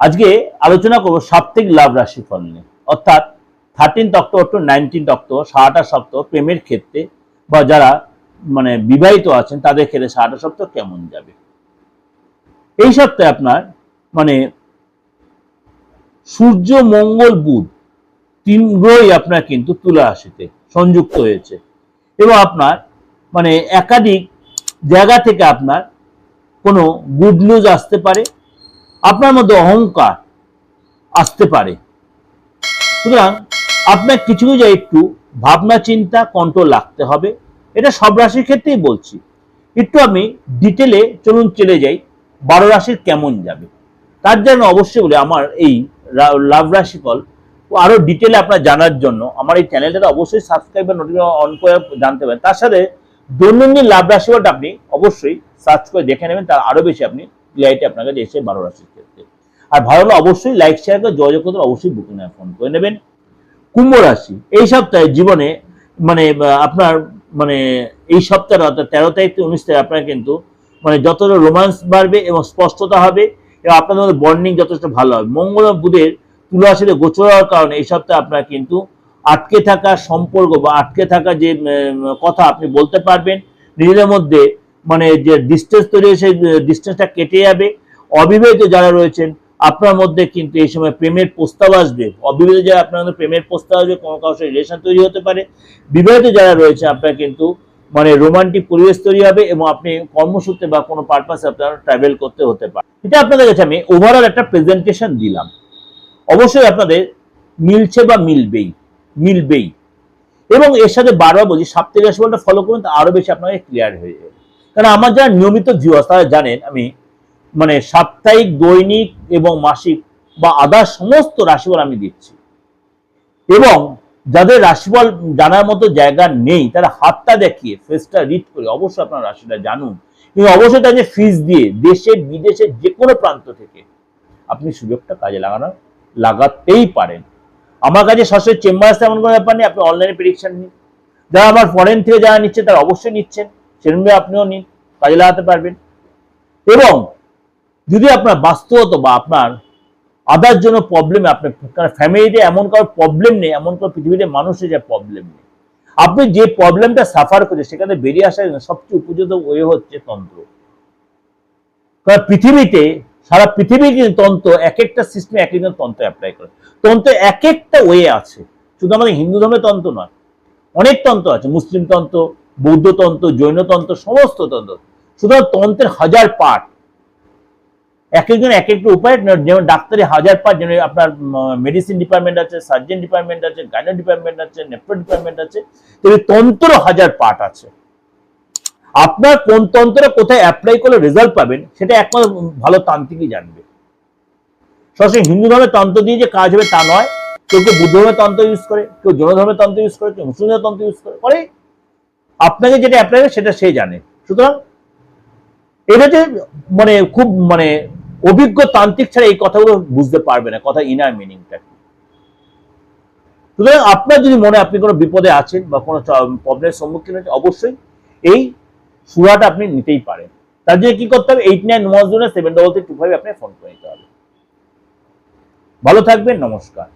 আজকে আলোচনা করব সাপ্তাহিক লাভ রাশিফল নিয়ে। অর্থাৎ thirteen October to nineteen October সারাটা সপ্তাহ প্রেমের ক্ষেত্রে বা যারা মানে বিবাহিত আছেন, তাদের ক্ষেত্রে সারাটা সপ্তাহ কেমন যাবে? এই সপ্তাহে আপনার মানে সূর্য, মঙ্গল, বুধ তিন গ্রহই আপনার কিন্তু তুলা রাশিতে সংযুক্ত হয়েছে। এবং আপনার মানে একাধিক জায়গা থেকে আপনার কোনো গুড নিউজ আসতে পারে আপনার মধ্যে অহংকার আসতে পারে। সুতরাং আপনার কিছু কিছু একটু ভাবনা চিন্তা কন্ট্রোল রাখতে হবে। এটা সব রাশির ক্ষেত্রেই বলছি। একটু আমি ডিটেলে চলুন চলে যাই, বারো রাশির কেমন যাবে। তার জন্য অবশ্যই বলে, আমার এই লাভ রাশিফল আরও ডিটেলে আপনার জানার জন্য আমার এই চ্যানেলটা অবশ্যই সাবস্ক্রাইব বা নোটিফিকেশন অন করে জানতে পারেন। তার সাথে দৈনন্দিন লাভ রাশিফলটা আপনি অবশ্যই সার্চ করে দেখে নেবেন, তার আরও বেশি আপনি ক্লিয়ারিটি আপনার কাছে এসে রাশির ক্ষেত্রে। আর ভালো হলে অবশ্যই লাইক শেয়ার করে যোগাযোগ করতে অবশ্যই বুকিং ফোন করে নেবেন। কুম্ভ রাশি, এই সপ্তাহে জীবনে মানে আপনার মানে এই সপ্তাহে অর্থাৎ তেরো তারিখ থেকে উনিশ তারিখ আপনার কিন্তু মানে যতটা রোমান্স বাড়বে এবং স্পষ্টতা হবে এবং আপনাদের মধ্যে বন্ডিং যথেষ্ট ভালো হবে। মঙ্গল বুধের তুলা রাশিতে গোচর হওয়ার কারণে এই সপ্তাহে আপনার কিন্তু আটকে থাকা সম্পর্ক বা আটকে থাকা যে কথা আপনি বলতে পারবেন, নিজেদের মধ্যে মানে যে ডিস্টেন্স তৈরি হয়েছে ডিস্টেন্সটা কেটে যাবে, অবিবাহিত যারা রয়েছেন, আপনার মধ্যে কিন্তু এই সময় প্রেমের প্রস্তাব আসবে। অবিবাহিত যারা, আপনার মধ্যে প্রেমের প্রস্তাব আসবে, কোনো কারোর সাথে রিলেশন তৈরি হতে পারে। বিবাহিত যারা রয়েছে আপনার কিন্তু মানে রোমান্টিক পরিবেশ তৈরি হবে এবং আপনি কর্মসূত্রে বা কোনো পারপাসে আপনার ট্রাভেল করতে হতে পারে। এটা আপনাদের কাছে আমি ওভারঅল একটা প্রেজেন্টেশন দিলাম। অবশ্যই আপনাদের মিলছে বা মিলবেই মিলবেই। এবং এর সাথে বারবার বলছি, সাপ্তাহিক রাশিফলটা ফলো করুন, তা আরও বেশি আপনাকে ক্লিয়ার হয়ে যাবে। কারণ আমার যারা নিয়মিত ভিউয়ার্স তারা জানেন আমি মানে সাপ্তাহিক, দৈনিক এবং মাসিক বা আদার সমস্ত রাশিফল আমি দিচ্ছি। এবং যাদের রাশিফল জানার মতো জায়গা নেই, তারা হাতটা দেখিয়ে ফেসটা রিড করে অবশ্যই আপনার রাশিটা জানুন। কিন্তু অবশ্যই তাদের ফিজ দিয়ে দেশের বিদেশের যে কোনো প্রান্ত থেকে আপনি সুযোগটা কাজে লাগানো, লাগাতেই পারেন। আমার কাছে সরাসরি চেম্বার আসতে এমন কোনো ব্যাপার নেই, আপনি অনলাইনে প্রেডিকশন নিন। যারা আমার ফরেন থেকে যারা নিচ্ছে, তারা অবশ্যই নিচ্ছেন। সেরকমভাবে আপনিও নিন। কাজে লাগাতে পারবেন। এবং যদি আপনার বাস্তবত বা আপনার আদার জন্য প্রবলেম আপনার ফ্যামিলিতে এমন কারোর প্রবলেম নেই, এমন কারও পৃথিবীতে মানুষের যে প্রবলেম নেই। আপনি যে প্রবলেমটা সাফার করছে সেখানে বেরিয়ে আসার জন্য সবচেয়ে উপযুক্ত ওয়ে হচ্ছে তন্ত্র। কারণ পৃথিবীতে, সারা পৃথিবী কিন্তু তন্ত্র, এক একটা সিস্টেমে এক একজন তন্ত্র অ্যাপ্লাই করে। তন্ত্র এক একটা ওয়ে আছে। শুধু আমাদের হিন্দু ধর্মের তন্ত্র নয়, অনেক তন্ত্র আছে, মুসলিম তন্ত্র বৌদ্ধ তন্ত্র জৈন তন্ত্র সমস্ত তন্ত্র। সুতরাং তন্ত্রের হাজার পার্ট এক একজন এক একটা উপায়, যেমন ডাক্তারি হাজার পার্ট যেমন আপনার মেডিসিন ডিপার্টমেন্ট আছে সার্জন ডিপার্টমেন্ট আছে গাইনো ডিপার্টমেন্ট আছে নেপ্রো ডিপার্টমেন্ট আছে তন্ত্র হাজার পার্ট আছে। আপনার কোন তন্ত্র কোথায় অ্যাপ্লাই করলে রেজাল্ট পাবেন, সেটা একমাত্র ভালো তান্ত্রিকই জানবে। সরাসরি হিন্দু ধর্মের তন্ত্র দিয়ে যে কাজ হবে তা নয়। কেউ কেউ বুদ্ধ ধর্মের তন্ত্র ইউজ করে, কেউ জৈন ধর্মের তন্ত্র ইউজ করে, কেউ মুসলিম তন্ত্র ইউজ করে করে আপনাকে যেটা অ্যাপ্লাই সেটা সে জানে। সুতরাং এটা যে মানে খুব মানে অভিজ্ঞ তান্ত্রিক ছাড়া এই কথাগুলো বুঝতে পারবে না, কথা ইনার মিনিংটা সুতরাং আপনার যদি মনে আপনি কোনো বিপদে আছেন বা কোনো প্রবলেমের সম্মুখীন হচ্ছেন অবশ্যই এই সুরাটা আপনি নিতেই পারেন। তার জন্য কি করতে হবে? Eight nine one zero seven double three two five আপনি ফোন করে নিতে হবে। ভালো থাকবেন, নমস্কার।